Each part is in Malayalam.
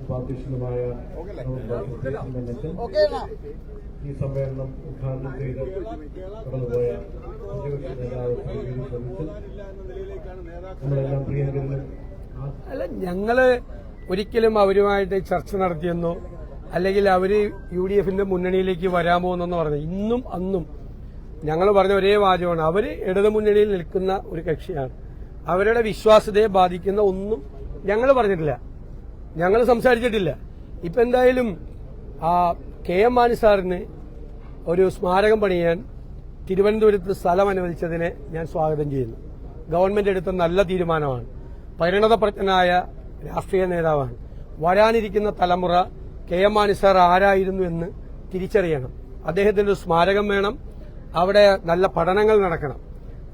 ഉപാധ്യക്ഷനുമായ ഈ സമ്മേളനം ഉദ്ഘാടനം ചെയ്ത് കടന്നുപോയ പ്രതിപക്ഷ നേതാവ് നമ്മളെല്ലാം പ്രിയങ്കരനും അല്ല ഞങ്ങൾ ഒരിക്കലും അവരുമായിട്ട് ചർച്ച നടത്തിയെന്നോ അല്ലെങ്കിൽ അവർ യു ഡി എഫിന്റെ മുന്നണിയിലേക്ക് വരാമോ എന്നൊന്നും പറഞ്ഞു ഇന്നും അന്നും ഞങ്ങൾ പറഞ്ഞ ഒരേ വാചകമാണ്. അവർ ഇടതുമുന്നണിയിൽ നിൽക്കുന്ന ഒരു കക്ഷിയാണ്. അവരുടെ വിശ്വാസ്യതയെ ബാധിക്കുന്ന ഒന്നും ഞങ്ങൾ പറഞ്ഞിട്ടില്ല. ഞങ്ങൾ സംസാരിച്ചിട്ടില്ല. ഇപ്പൊ എന്തായാലും ആ കെ എം മാണി സാറിന് ഒരു സ്മാരകം പണിയാൻ തിരുവനന്തപുരത്ത് സ്ഥലം അനുവദിച്ചതിനെ ഞാൻ സ്വാഗതം ചെയ്യുന്നു. ഗവൺമെന്റ് എടുത്ത നല്ല തീരുമാനമാണ്. പരിണതപ്രജ്ഞനായ രാഷ്ട്രീയ നേതാവാണ്. വരാനിരിക്കുന്ന തലമുറ കെ എം മാണി സാർ ആരായിരുന്നു എന്ന് തിരിച്ചറിയണം. അദ്ദേഹത്തിന്റെ ഒരു സ്മാരകം വേണം. അവിടെ നല്ല പഠനങ്ങൾ നടക്കണം.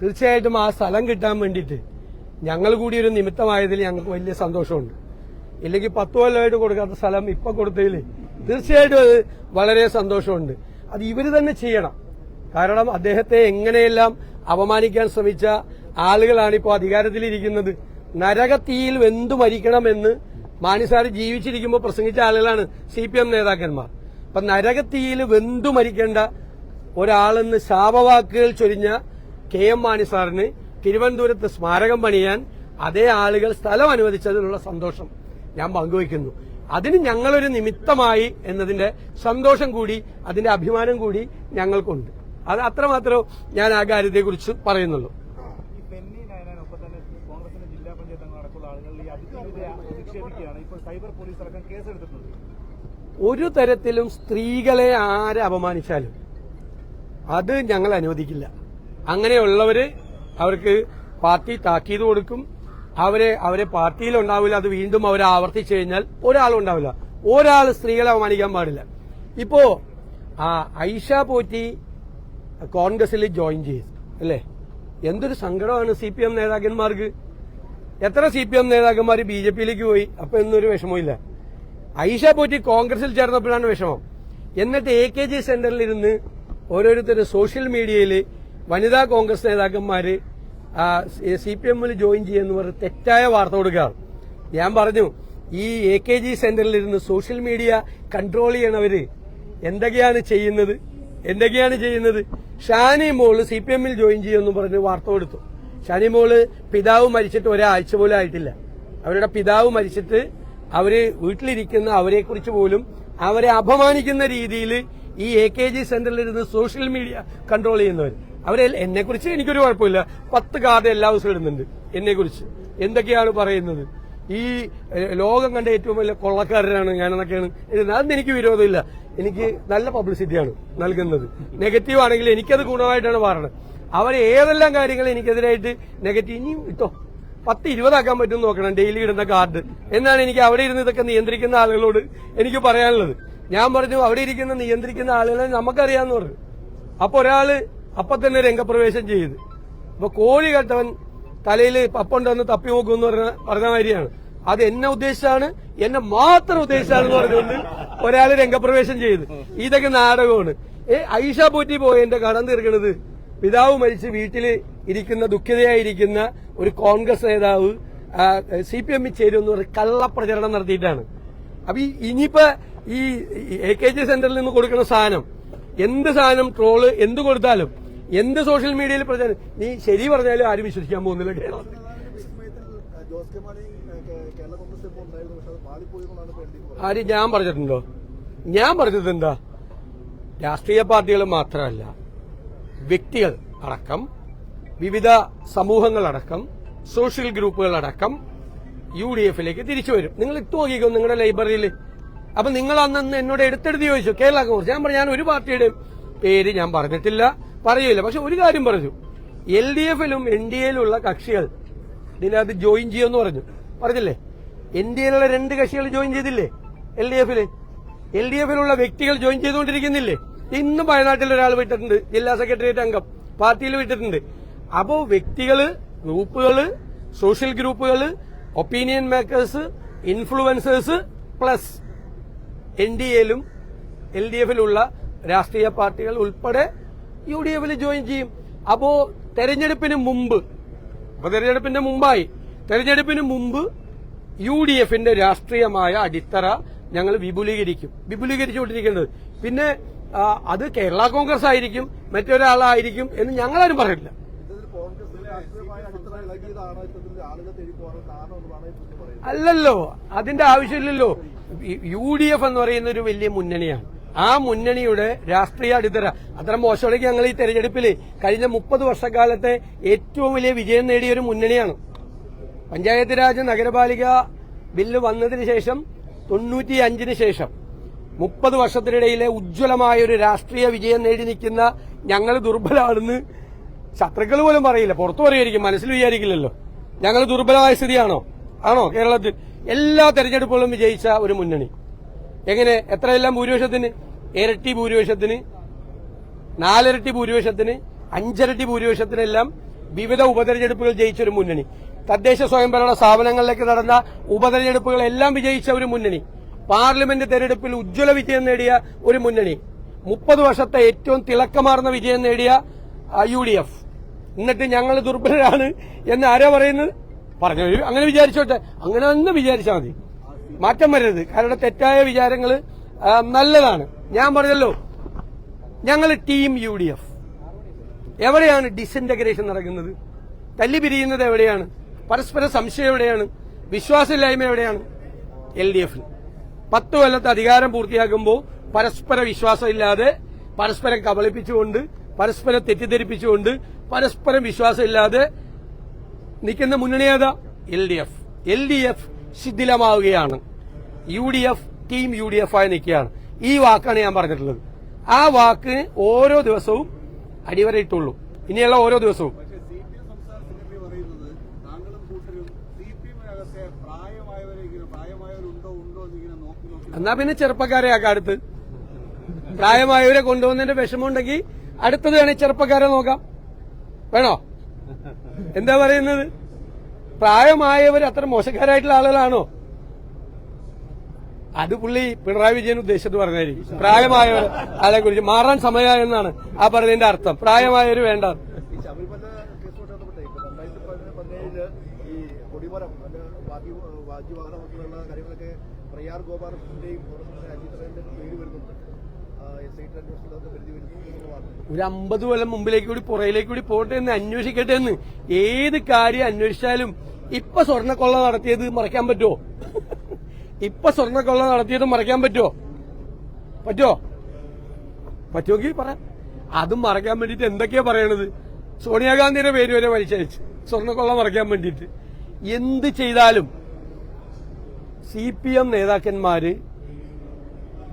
തീർച്ചയായിട്ടും ആ സ്ഥലം കിട്ടാൻ വേണ്ടിയിട്ട് ഞങ്ങൾ കൂടി ഒരു നിമിത്തമായതിൽ ഞങ്ങൾക്ക് വലിയ സന്തോഷമുണ്ട്. ഇല്ലെങ്കിൽ പത്ത് കൊല്ലമായിട്ട് കൊടുക്കാത്ത സ്ഥലം ഇപ്പൊ കൊടുത്തതിൽ തീർച്ചയായിട്ടും അത് വളരെ സന്തോഷമുണ്ട്. അത് ഇവർ തന്നെ ചെയ്യണം. കാരണം അദ്ദേഹത്തെ എങ്ങനെയെല്ലാം അപമാനിക്കാൻ ശ്രമിച്ച ആളുകളാണ് ഇപ്പോൾ അധികാരത്തിലിരിക്കുന്നത്. നരകത്തീയിൽ വെന്തു മരിക്കണമെന്ന് മാണിസാർ ജീവിച്ചിരിക്കുമ്പോൾ പ്രസംഗിച്ച ആളുകളാണ് സി പി എം നേതാക്കന്മാർ. അപ്പൊ നരകത്തീയിൽ വെന്തു മരിക്കേണ്ട ഒരാളെന്ന് ശാപവാക്കുകൾ ചൊരിഞ്ഞ കെ എം മാണി സാറിന് തിരുവനന്തപുരത്ത് സ്മാരകം പണിയാൻ അതേ ആളുകൾ സ്ഥലം അനുവദിച്ചതിലുള്ള സന്തോഷം ഞാൻ പങ്കുവയ്ക്കുന്നു. അതിന് ഞങ്ങളൊരു നിമിത്തമായി എന്നതിന്റെ സന്തോഷം കൂടി അതിന്റെ അഭിമാനം കൂടി ഞങ്ങൾക്കുണ്ട്. അത് അത്രമാത്രം ഞാൻ ആ കാര്യത്തെക്കുറിച്ച് പറയുന്നുള്ളൂ. ഒരു തരത്തിലും സ്ത്രീകളെ ആരെ അപമാനിച്ചാലും അത് ഞങ്ങൾ അനുവദിക്കില്ല. അങ്ങനെയുള്ളവര് അവർക്ക് പാർട്ടി താക്കീത് കൊടുക്കും. അവരെ അവരെ പാർട്ടിയിൽ ഉണ്ടാവില്ല അത് വീണ്ടും അവരെ ആവർത്തിച്ചു കഴിഞ്ഞാൽ ഒരാളും ഉണ്ടാവില്ല ഒരാൾ സ്ത്രീകളെ അവമാനിക്കാൻ പാടില്ല. ഇപ്പോ ആ ഐഷ പോറ്റി കോൺഗ്രസിൽ ജോയിൻ ചെയ്തു അല്ലേ? എന്തൊരു സങ്കടമാണ് സി പി എം നേതാക്കന്മാർക്ക്. എത്ര സി പി എം നേതാക്കന്മാർ ബി ജെ പിയിലേക്ക് പോയി അപ്പൊ എന്നൊരു വിഷമമില്ല ഐഷ പോറ്റി കോൺഗ്രസിൽ ചേർന്നപ്പോഴാണ് വിഷമം. എന്നിട്ട് എ കെ ജി സെന്ററിൽ ഇരുന്ന് ഓരോരുത്തർ സോഷ്യൽ മീഡിയയിൽ വനിതാ കോൺഗ്രസ് നേതാക്കന്മാര് സി പി എമ്മിൽ ജോയിൻ ചെയ്യുമെന്ന് പറഞ്ഞ് തെറ്റായ വാർത്ത കൊടുക്കുകയാണ്. ഞാൻ പറഞ്ഞു ഈ എ കെ ജി സെന്ററിൽ ഇരുന്ന് സോഷ്യൽ മീഡിയ കൺട്രോൾ ചെയ്യണവര് എന്തൊക്കെയാണ് ചെയ്യുന്നത്? എന്തൊക്കെയാണ് ചെയ്യുന്നത്? ഷാനി മോൾ സി പി എമ്മിൽ ജോയിൻ ചെയ്യുമെന്ന് പറഞ്ഞ് വാർത്ത കൊടുത്തു. ഷാനി മോൾ പിതാവ് മരിച്ചിട്ട് ഒരാഴ്ച പോലും ആയിട്ടില്ല. അവരുടെ പിതാവ് മരിച്ചിട്ട് അവർ വീട്ടിലിരിക്കുന്ന അവരെക്കുറിച്ച് പോലും അവരെ അപമാനിക്കുന്ന രീതിയിൽ ഈ എ കെ ജി സെന്ററിൽ ഇരുന്ന് സോഷ്യൽ മീഡിയ കൺട്രോൾ ചെയ്യുന്നവർ അവരെ എന്നെ കുറിച്ച് എനിക്കൊരു കുഴപ്പമില്ല. പത്ത് കാർഡ് എല്ലാ ദിവസവും ഇടുന്നുണ്ട് എന്നെ കുറിച്ച് എന്തൊക്കെയാണ് പറയുന്നത്? ഈ ലോകം കണ്ട ഏറ്റവും വലിയ കൊള്ളക്കാരനാണ് ഞാനെന്നൊക്കെയാണ് അതൊന്നും അതിന് എനിക്ക് വിരോധമില്ല. എനിക്ക് നല്ല പബ്ലിസിറ്റിയാണ് നൽകുന്നത്. നെഗറ്റീവ് ആണെങ്കിൽ എനിക്കത് ഗുണമായിട്ടാണ് പറയുന്നത് അവർ ഏതെല്ലാം കാര്യങ്ങൾ എനിക്കെതിരായിട്ട് നെഗറ്റീവ് ഇനിയും ഇട്ടോ പത്ത് ഇരുപതാക്കാൻ പറ്റും നോക്കണം. ഡെയിലി ഇടുന്ന കാർഡ്. എന്നാണ് എനിക്ക് അവിടെ ഇരുന്ന് ഇതൊക്കെ നിയന്ത്രിക്കുന്ന ആളുകളോട് എനിക്ക് പറയാനുള്ളത്. ഞാൻ പറഞ്ഞു അവിടെ ഇരിക്കുന്ന നിയന്ത്രിക്കുന്ന ആളുകളെ നമുക്കറിയാന്ന് പറഞ്ഞു. അപ്പൊ ഒരാൾ അപ്പൊ തന്നെ രംഗപ്രവേശം ചെയ്ത്. അപ്പൊ കോഴി കട്ടവൻ തലയിൽ പപ്പുണ്ടെന്ന് തപ്പി നോക്കുമെന്ന് പറഞ്ഞ പറഞ്ഞ മാതിരിയാണ്. അത് എന്നെ ഉദ്ദേശിച്ചാണ് എന്നെ മാത്രം ഉദ്ദേശിച്ചാണെന്ന് പറഞ്ഞുകൊണ്ട് ഒരാൾ രംഗപ്രവേശം ചെയ്ത്. ഇതൊക്കെ നാടകമാണ്. ഏ ഐഷ പോറ്റി പോയതിന്റെ കടം തീർക്കണത് പിതാവ് മരിച്ച് വീട്ടിൽ ഇരിക്കുന്ന ദുഃഖിതയായിരിക്കുന്ന ഒരു കോൺഗ്രസ് നേതാവ് സി പി എമ്മിൽ ചേരുമെന്ന് പറഞ്ഞ കള്ളപ്രചരണം നടത്തിയിട്ടാണ്. അപ്പൊ ഈ ഇനിയിപ്പോ ഈ എ കെ ജി സെന്ററിൽ നിന്ന് കൊടുക്കുന്ന സാധനം എന്ത് സാധനം ട്രോൾ എന്ത് കൊടുത്താലും എന്ത് സോഷ്യൽ മീഡിയയിൽ പ്രചാരം നീ ശരി പറഞ്ഞാലും ആരും വിശ്വസിക്കാൻ പോകുന്നില്ല കേരളത്തിൽ ആര് ഞാൻ പറഞ്ഞിട്ടുണ്ടോ ഞാൻ പറഞ്ഞത് എന്താ രാഷ്ട്രീയ പാർട്ടികൾ മാത്രമല്ല വ്യക്തികൾ അടക്കം വിവിധ സമൂഹങ്ങളടക്കം സോഷ്യൽ ഗ്രൂപ്പുകളടക്കം യു ഡി എഫിലേക്ക് തിരിച്ചു വരും നിങ്ങൾ ഇട്ട് നോക്കിക്കോ നിങ്ങളുടെ ലൈബ്രറിയിൽ അപ്പൊ നിങ്ങൾ അന്ന് എന്നോട് എടുത്തെടുത്ത് ചോദിച്ചു കേരള കോൺഗ്രസ് ഞാൻ പറഞ്ഞു ഞാൻ ഒരു പാർട്ടിയുടെയും പേര് ഞാൻ പറഞ്ഞിട്ടില്ല പറയില്ല പക്ഷെ ഒരു കാര്യം പറഞ്ഞു. എൽ ഡി എഫിലും എൻ ഡി എയിലുള്ള കക്ഷികൾ ഇതിനകത്ത് ജോയിൻ ചെയ്യുമെന്ന് പറഞ്ഞു. പറഞ്ഞില്ലേ? എൻ ഡി എയിലുള്ള രണ്ട് കക്ഷികൾ ജോയിൻ ചെയ്തില്ലേ? എൽ ഡി എഫിൽ. എൽ ഡി എഫിലുള്ള വ്യക്തികൾ ജോയിൻ ചെയ്തുകൊണ്ടിരിക്കുന്നില്ലേ? ഇന്നും വയനാട്ടിൽ ഒരാൾ വിട്ടിട്ടുണ്ട്. ജില്ലാ സെക്രട്ടേറിയറ്റ് അംഗം. പാർട്ടിയിൽ വിട്ടിട്ടുണ്ട്. അപ്പോ വ്യക്തികൾ ഗ്രൂപ്പുകൾ സോഷ്യൽ ഗ്രൂപ്പുകൾ opinion makers influencers plus N D എയിലും L D എഫിലുള്ള രാഷ്ട്രീയ പാർട്ടികൾ ഉൾപ്പെടെ യു ഡി എഫിൽ ജോയിൻ ചെയ്യും. അപ്പോ തെരഞ്ഞെടുപ്പിന് മുമ്പ് അപ്പൊ തെരഞ്ഞെടുപ്പിന്റെ മുമ്പായി. തെരഞ്ഞെടുപ്പിന് മുമ്പ് യു ഡി എഫിന്റെ രാഷ്ട്രീയമായ അടിത്തറ ഞങ്ങൾ വിപുലീകരിക്കും. വിപുലീകരിച്ചുകൊണ്ടിരിക്കുന്നത്. പിന്നെ അത് കേരള കോൺഗ്രസ് ആയിരിക്കും മറ്റൊരാളായിരിക്കും എന്ന് ഞങ്ങളാരും പറയില്ല അല്ലല്ലോ അതിന്റെ ആവശ്യമില്ലല്ലോ. യു ഡി എഫ് എന്ന് പറയുന്ന ഒരു വലിയ മുന്നണിയാണ്. ആ മുന്നണിയുടെ രാഷ്ട്രീയ അടിത്തറ. അത്ര മോശമാണെങ്കിൽ ഞങ്ങൾ ഈ തെരഞ്ഞെടുപ്പിൽ കഴിഞ്ഞ മുപ്പത് വർഷക്കാലത്തെ ഏറ്റവും വലിയ വിജയം നേടിയ ഒരു മുന്നണിയാണ്. പഞ്ചായത്ത് രാജ് നഗരപാലിക ബില്ല് വന്നതിന് ശേഷം തൊണ്ണൂറ്റി അഞ്ചിന് ശേഷം മുപ്പത് വർഷത്തിനിടയിലെ ഉജ്ജ്വലമായ ഒരു രാഷ്ട്രീയ വിജയം നേടി നിൽക്കുന്ന ഞങ്ങൾ ദുർബലമാണെന്ന് ശത്രുക്കൾ പോലും പറയില്ല. പുറത്തു പറയുമായിരിക്കും മനസ്സിൽ വിചാരിക്കില്ലല്ലോ. ഞങ്ങൾ ദുർബലമായ സ്ഥിതിയാണോ? ആണോ കേരളത്തിൽ എല്ലാ തെരഞ്ഞെടുപ്പുകളും വിജയിച്ച ഒരു മുന്നണി. എങ്ങനെ? എത്രയെല്ലാം ഭൂരിപക്ഷത്തിന്? ഇരട്ടി ഭൂരിപക്ഷത്തിന് നാലിരട്ടി ഭൂരിപക്ഷത്തിന് അഞ്ചിരട്ടി ഭൂരിപക്ഷത്തിനെല്ലാം വിവിധ ഉപതെരഞ്ഞെടുപ്പുകൾ ജയിച്ച ഒരു മുന്നണി. തദ്ദേശ സ്വയംഭരണ സ്ഥാപനങ്ങളിലേക്ക് നടന്ന ഉപതെരഞ്ഞെടുപ്പുകളെല്ലാം വിജയിച്ച ഒരു മുന്നണി. പാർലമെന്റ് തെരഞ്ഞെടുപ്പിൽ ഉജ്ജ്വല വിജയം നേടിയ ഒരു മുന്നണി. മുപ്പത് വർഷത്തെ ഏറ്റവും തിളക്കമാർന്ന വിജയം നേടിയ യു ഡി എഫ്. എന്നിട്ട് ഞങ്ങൾ ദുർബലരാണ് എന്ന് ആരാ പറയുന്നത്? പറഞ്ഞു അങ്ങനെ വിചാരിച്ചോട്ടെ. അങ്ങനെ തന്നെ വിചാരിച്ചാൽ മതി. മാറ്റം വരരുത്. കാരണം തെറ്റായ വിചാരങ്ങൾ നല്ലതാണ്. ഞാൻ പറഞ്ഞല്ലോ ഞങ്ങൾ ടീം യു ഡി എഫ് എവിടെയാണ് ഡിസിന്റഗ്രേഷൻ നടക്കുന്നത്? തല്ലി പിരിയുന്നത് എവിടെയാണ്? പരസ്പര സംശയം എവിടെയാണ്? വിശ്വാസമില്ലായ്മ എവിടെയാണ്? എൽ ഡി എഫിൽ പത്ത് കൊല്ലത്തെ അധികാരം പൂർത്തിയാക്കുമ്പോൾ പരസ്പര വിശ്വാസമില്ലാതെ പരസ്പരം കബളിപ്പിച്ചുകൊണ്ട് പരസ്പരം തെറ്റിദ്ധരിപ്പിച്ചുകൊണ്ട് പരസ്പരം വിശ്വാസമില്ലാതെ നിൽക്കുന്ന മുന്നണി ഏതാ? L D F L D F ശിഥിലമാവുകയാണ്. U D F team U D F ആയി നിൽക്കുകയാണ്. ഈ വാക്കാണ് ഞാൻ പറഞ്ഞിട്ടുള്ളത്. ആ വാക്ക് ഓരോ ദിവസവും അടിവരയിട്ടുള്ളൂ. ഇനിയുള്ള ഓരോ ദിവസവും. എന്നാ പിന്നെ ചെറുപ്പക്കാരെ ആ അടുത്ത് പ്രായമായവരെ കൊണ്ടുവന്നതിന്റെ വിഷമമുണ്ടെങ്കിൽ അടുത്തത് വേണേ ചെറുപ്പക്കാരെ നോക്കാം. വേണോ? എന്താ പറയുന്നത്? പ്രായമായവർ അത്ര മോശക്കാരായിട്ടുള്ള ആളുകളാണോ? അത് പുള്ളി പിണറായി വിജയൻ ഉദ്ദേശിച്ചത് പറഞ്ഞായിരിക്കും. പ്രായമായവർ ആളെ കുറിച്ച് മാറാൻ എന്നാണ് ആ പറഞ്ഞതിന്റെ അർത്ഥം. പ്രായമായവർ വേണ്ട. ശബരിമല ഒരു അമ്പത് കൊല്ലം മുമ്പിലേക്ക് കൂടി പുറയിലേക്ക് കൂടി പോട്ടെ എന്ന് അന്വേഷിക്കട്ടെ എന്ന്. ഏത് കാര്യം അന്വേഷിച്ചാലും ഇപ്പൊ സ്വർണക്കൊള്ള നടത്തിയത് മറയ്ക്കാൻ പറ്റുമോ? ഇപ്പൊ സ്വർണക്കൊള്ള നടത്തിയത് മറയ്ക്കാൻ പറ്റുമോ? പറ്റുമോ? പറ്റുമെങ്കിൽ പറ. അതും മറയ്ക്കാൻ വേണ്ടിയിട്ട് എന്തൊക്കെയാ പറയണത്? സോണിയാഗാന്ധിയുടെ പേര് വരെ വലിച്ചയച്ച് സ്വർണക്കൊള്ള മറയ്ക്കാൻ വേണ്ടിയിട്ട്. എന്ത് ചെയ്താലും സി പി എം നേതാക്കന്മാര്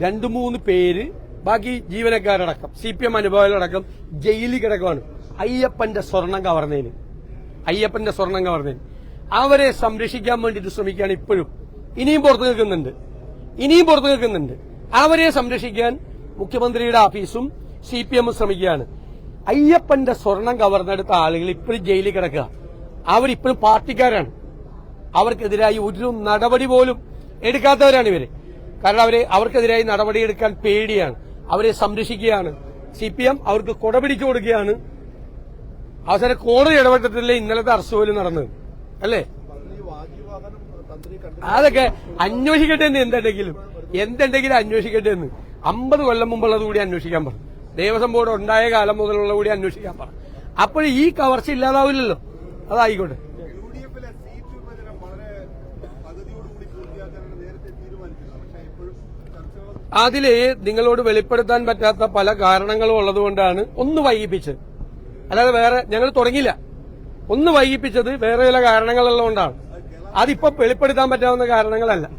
രണ്ടു മൂന്ന് പേര് ബാക്കി ജീവനക്കാരടക്കം സി പി എം അനുഭവങ്ങളടക്കം ജയിലിൽ കിടക്കുവാണ്. അയ്യപ്പന്റെ സ്വർണം കവർന്നതിന്. അയ്യപ്പന്റെ സ്വർണം കവർന്നതിന്. അവരെ സംരക്ഷിക്കാൻ വേണ്ടിയിട്ട് ശ്രമിക്കുകയാണ് ഇപ്പോഴും. ഇനിയും പുറത്തു നിൽക്കുന്നുണ്ട്. ഇനിയും പുറത്തു നിൽക്കുന്നുണ്ട്. അവരെ സംരക്ഷിക്കാൻ മുഖ്യമന്ത്രിയുടെ ഓഫീസും സി പി എമ്മും ശ്രമിക്കുകയാണ്. അയ്യപ്പന്റെ സ്വർണം കവർന്നെടുത്ത ആളുകൾ ഇപ്പോഴും ജയിലിൽ കിടക്കുക. അവരിപ്പോഴും പാർട്ടിക്കാരാണ്. അവർക്കെതിരായി ഒരു നടപടി പോലും എടുക്കാത്തവരാണ് ഇവർ. കാരണം അവരെ അവർക്കെതിരായി നടപടിയെടുക്കാൻ പേടിയാണ്. അവരെ സംരക്ഷിക്കുകയാണ്. സി പി എം അവർക്ക് കൊടപിടിച്ചു കൊടുക്കുകയാണ്. അവസാന കോടതി ഇടപെട്ടിട്ടില്ലേ ഇന്നലത്തെ അറസ്റ്റ് നടന്നത്. അല്ലേ? അതൊക്കെ അന്വേഷിക്കട്ടെ എന്ന് എന്തുണ്ടെങ്കിലും. എന്തുണ്ടെങ്കിലും അന്വേഷിക്കട്ടെ എന്ന്. അമ്പത് കൊല്ലം മുമ്പുള്ളത് കൂടി അന്വേഷിക്കാൻ പറ. ദേവസ്വം ബോർഡ് ഉണ്ടായ കാലം മുതലുള്ള കൂടി അന്വേഷിക്കാൻ പറ. അപ്പോൾ ഈ കവർച്ച ഇല്ലാതാവില്ലല്ലോ. അതായിക്കോട്ടെ യു ഡി എഫിലെ സീറ്റ് വിഭജനം വളരെ പകുതിയോടുകൂടി പൂർത്തിയാക്കാനാണ് നേരത്തെ തീരുമാനിച്ചത് പക്ഷേ ഇപ്പോഴും ചർച്ചകൾ അതിൽ നിങ്ങളോട് വെളിപ്പെടുത്താൻ പറ്റാത്ത പല കാരണങ്ങളും ഉള്ളതുകൊണ്ടാണ് ഒന്ന് വൈകിപ്പിച്ചത്. അല്ലാതെ വേറെ ഞങ്ങൾ തുടങ്ങിയില്ല. ഒന്ന് വൈകിപ്പിച്ചത് വേറെ ചില കാരണങ്ങളുള്ളതുകൊണ്ടാണ്. അതിപ്പോ വെളിപ്പെടുത്താൻ പറ്റാവുന്ന കാരണങ്ങളല്ല.